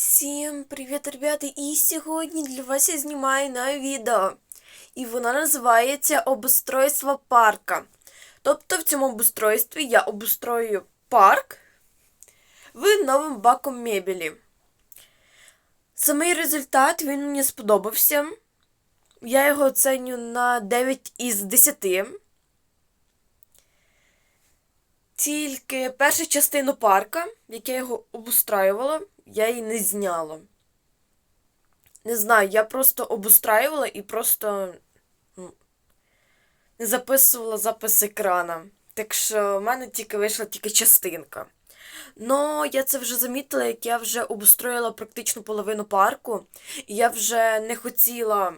Всім привіт, ребята! І сьогодні для вас я знімаю нове відео. І воно називається Обустройство парка. Тобто в цьому обустройстві я обустрою парк в новим баком мебелі. Самий результат він мені сподобався. Я його оценю на 9 із 10. Тільки першу частину парка, як я його обустраювала, я її не зняла. Не знаю, я просто обустраювала і просто ну, не записувала запис екрана. Так що в мене тільки вийшла тільки частинка. Но я це вже замітила, як я вже обустроїла практично половину парку, і я вже не хотіла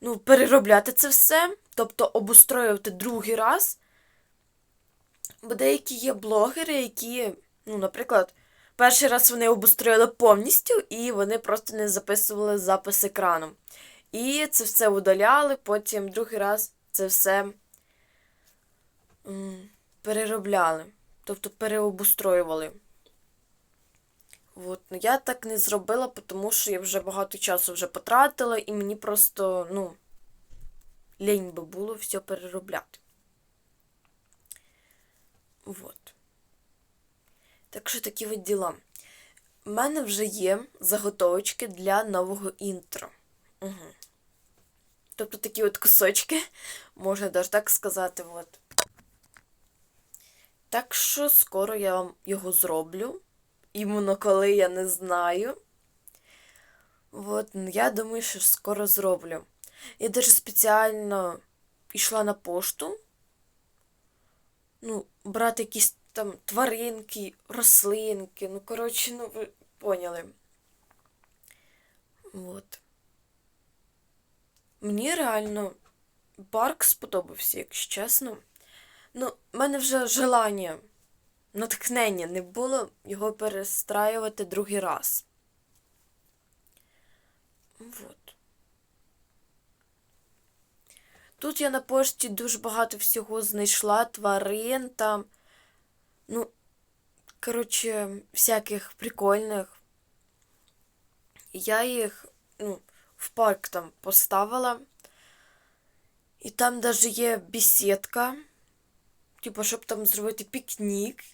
ну, переробляти це все, тобто обустроювати другий раз. Бо деякі є блогери, які, ну, наприклад, перший раз вони обустроїли повністю, і вони просто не записували запис екрану. І це все удаляли, потім другий раз це все переробляли, тобто переобустроювали. От. Ну, я так не зробила, тому що я вже багато часу вже потратила, і мені просто, ну, лінь би було все переробляти. Вот. Так що такі от діла. У мене вже є заготовочки для нового інтро. Угу. Тобто такі от кусочки, можна навіть так сказати. От. Так що скоро я вам його зроблю. Іменно коли я не знаю. От, я думаю, що скоро зроблю. Я даже спеціально йшла на пошту ну, брати якісь там тваринки, рослинки. Ну, коротше, ну, ви поняли. От. Мені реально парк сподобався, якщо чесно. Ну, в мене вже желання, натхнення не було його перестраювати другий раз. Вот. Тут я на пошті дуже багато всього знайшла, тварин там. Ну, коротше, всяких прикольних. Я їх ну, в парк там поставила. І там даже є бесідка. Типу, щоб там зробити пікнік.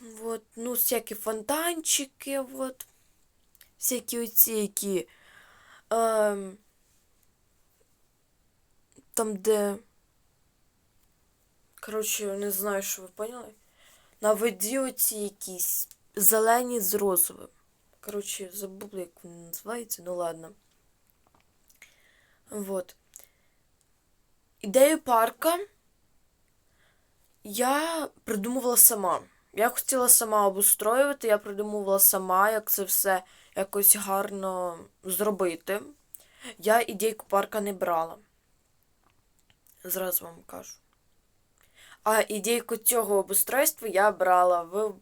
Вот, ну, всякі фонтанчики, вот. Всякі оці, які Ем, там, де. Коротше, не знаю, що ви поняли. На воді оці якісь зелені з розовим. Коротше, забула, як вони називаються, ну ладно. Вот. Ідею парка я придумувала сама. Я хотіла сама обустроювати, я придумувала сама, як це все якось гарно зробити. Я ідейку парка не брала. Зразу вам кажу. А ідейку цього обустройства я брала в.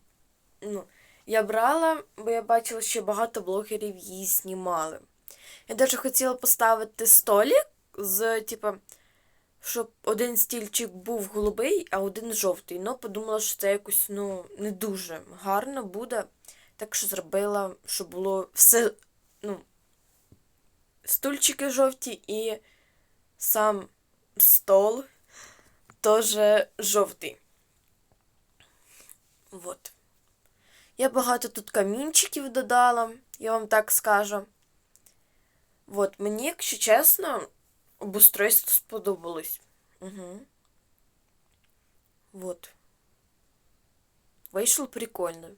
Ну, я брала, бо я бачила, що багато блогерів її знімали. Я навіть хотіла поставити столик з, типа, щоб один стільчик був голубий, а один жовтий. Ну, подумала, що це якось ну, не дуже гарно буде. Так що зробила, щоб було все, ну, стульчики жовті і сам стол теж жовтий. Вот. Я багато тут камінчиків додала, я вам так скажу. Вот, мені, якщо чесно, обустройство сподобалось. Угу. Вот. Вийшло прикольно.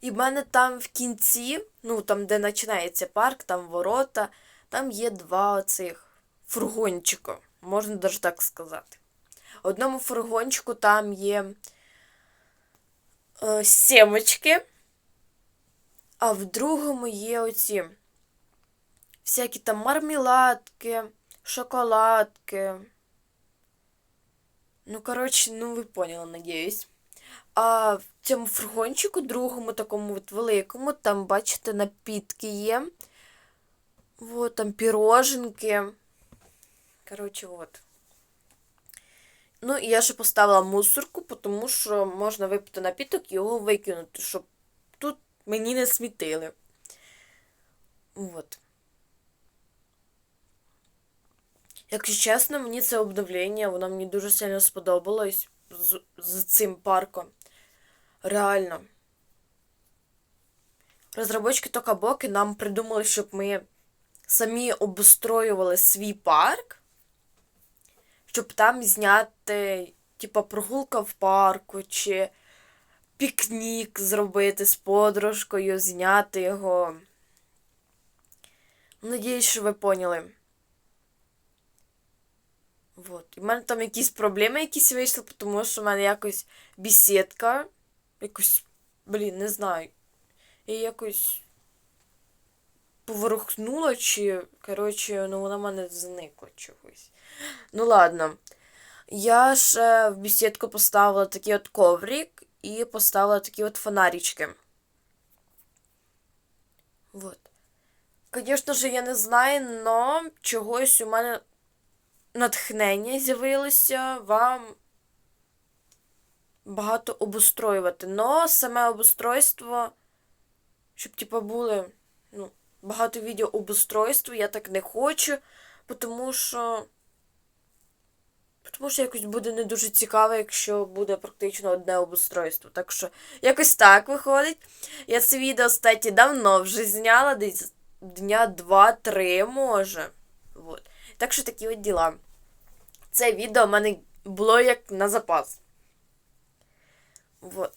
І в мене там в кінці, ну там, де починається парк, там ворота, там є два оцих фургончика, можна навіть так сказати. Одному фургончику там є е, сімочки, а в другому є оці всякі там мармеладки, шоколадки. Ну, коротше, ну ви поняли, надіюсь. А в цьому фургончику, другому, такому от великому, там, бачите, напітки є. Вот, там піроженки. Коротше, от. Ну, і я ще поставила мусорку, тому що можна випити напіток і його викинути, щоб тут мені не смітили. От. Якщо чесно, мені це обновлення, воно мені дуже сильно сподобалось з, з цим парком. Реально. Розробочки Токабоки нам придумали, щоб ми самі обустроювали свій парк, щоб там зняти, типа, прогулка в парку, чи пікнік зробити з подружкою, зняти його. Надіюсь, що ви поняли. Вот. І мене там якісь проблеми якісь вийшли, тому що в мене якось бісідка, якось, блін, не знаю. І якось поворухнула, чи, коротше, ну вона в мене зникла чогось. Ну ладно. Я ще в бесідку поставила такий от коврик і поставила такі от фонарички. Вот. Звісно ж, я не знаю, но чогось у мене натхнення з'явилося вам багато обустроювати. Но саме обустройство, щоб, типа, були ну, багато відео обустройства, я так не хочу, тому що. Тому що якось буде не дуже цікаво, якщо буде практично одне обустройство. Так що, якось так виходить. Я це відео, кстати, давно вже зняла, десь дня два-три, може. Вот. Так що такі от діла. Це відео в мене було як на запас. Вот.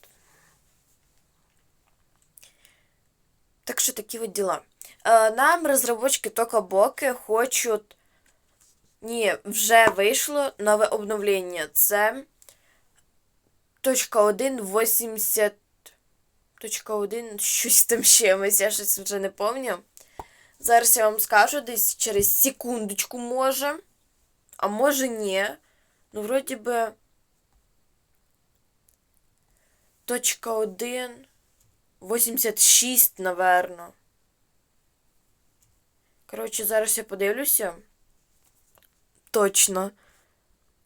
Так що такі от діла. Е, Нам розробочки Токабоки хочуть. Ні, вже вийшло нове обновлення. Це точка 1.80. Точка 1, щось там чимось, я щось вже не пам'ятаю. Зараз я вам скажу десь через секундочку може. А може ні. Ну, вроді би. Точка 1. 86, наверно. Коротше, зараз я подивлюся. Точно.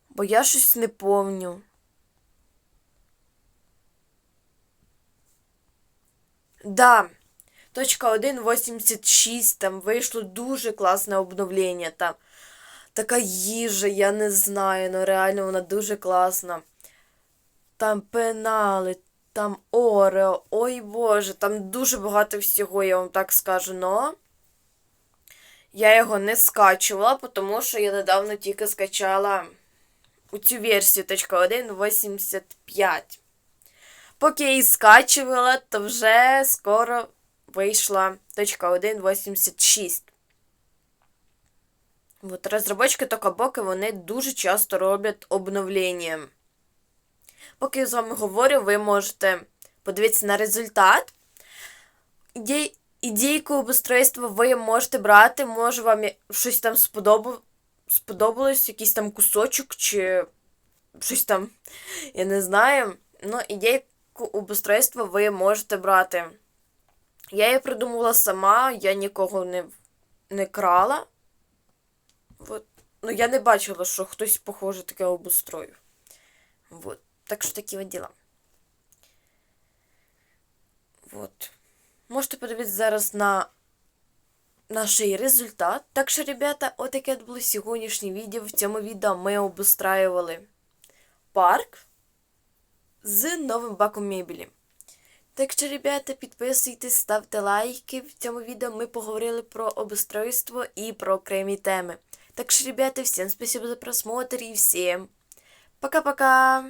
Бо я щось не помню. Да. Точка 1.86, там вийшло дуже класне обновлення. Там така їжа, я не знаю, ну реально вона дуже класна. Там пенали, там Орео, ой Боже, там дуже багато всього, я вам так скажу, но я його не скачувала, тому що я недавно тільки скачала у цю версію .1.85. Поки я її скачувала, то вже скоро вийшла .1.86. От розробочки Токабоки, вони дуже часто роблять обновлення. Поки я з вами говорю, ви можете подивитися на результат. Ідейку обустройства ви можете брати, може вам щось там сподобав, сподобалось, якийсь там кусочок, чи щось там, я не знаю. Ну, ідейку обустройства ви можете брати. Я її придумала сама, я нікого не, не крала. Вот. Ну, я не бачила, що хтось, похоже, таке обустроїв. Вот. Так що такі от діла. Вот. Можете подивитися зараз на наш результат. Так що, ребята, отаке було сьогоднішнє відео. В цьому відео ми обустраювали парк з новим баком мебелі. Так що, ребята, підписуйтесь, ставте лайки. В цьому відео ми поговорили про обустройство і про окремі теми. Так що, ребята, всем спасибо за просмотр и всем пока-пока!